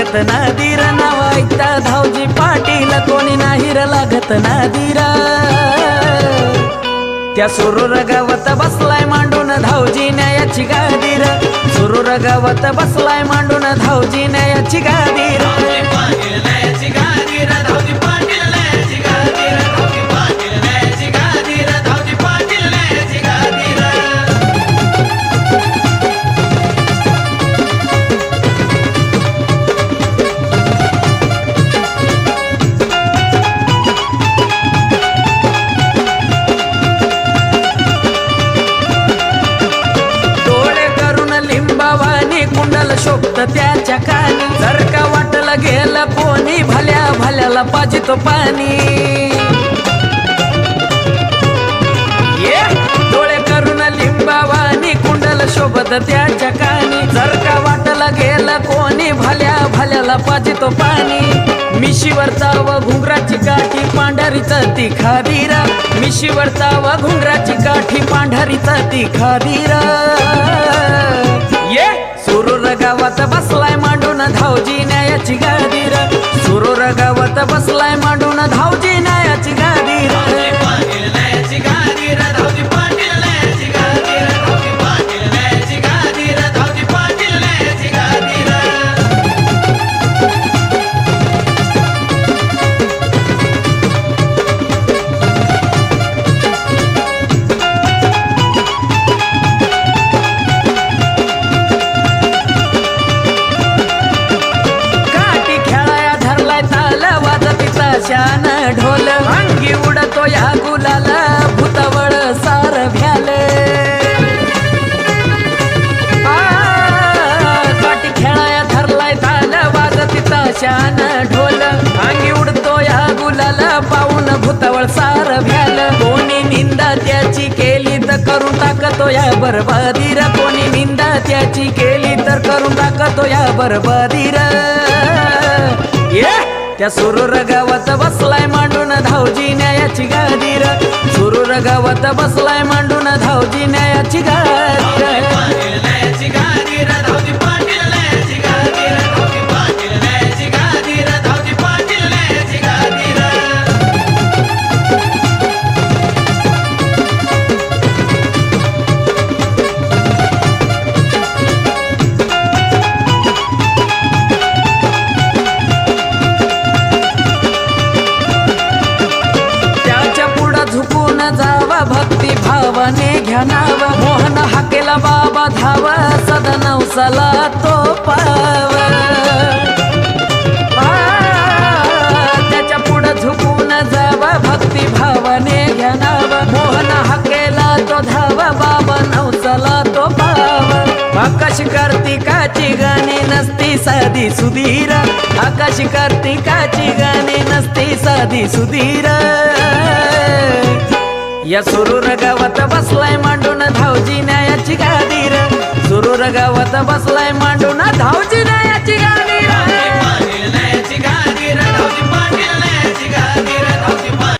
लागत नादीर नाव ऐकता धावजी पाटील कोणी नाही र लागत नादीर. त्या सुरूर गावात बसलाय मांडून धावजी न्यायाची गादीर. सुरूर गावात बसलाय मांडून धावजी न्यायाची गादीर. कोणी भल्या भल्याला पाजितो पाणी. ये डोळे करून लिंबावानी कुंडल शोभत त्याच्या कानी. जर का वाटला गेला कोणी भल्या भल्याला पाजितो पाणी. मिशीवरचा व घुंगराची काठी पांढरी ती खारीरा मिशीवरचा व घुंगराची काठी पांढरी ती खादीर. ये सुरू गावात बस. गादीर सुरूर गावात बसलाय मांडून करून टाकतो या बरबादीर कोणी निंदा त्याची केली तर करून टाकतो या बरबादीर त्या सुरूर गावात बसलाय मांडून धावजी न्यायाची गादीर. सुरूर गावात बसलाय मांडून धावजी न्यायाची गादीर. भावाने घ्या नाव मोहन हाकेला बाबा धाव सदनवसाला तो पाव. त्याच्या पुढं झुकून जाव भक्ती भावाने घ्या नाव मोहन हाकेला तो धाव बाबा नवसाला तो पाव. आकाश कार्तिकाची गाणी नसती साधी सुधीर. आकाश कार्तिकाची गाणी नसती साधी सुधीर. या सुरूर गावात बसलाय मांडून धावजी न्यायाची गादीर. सुरूर गावात बसलाय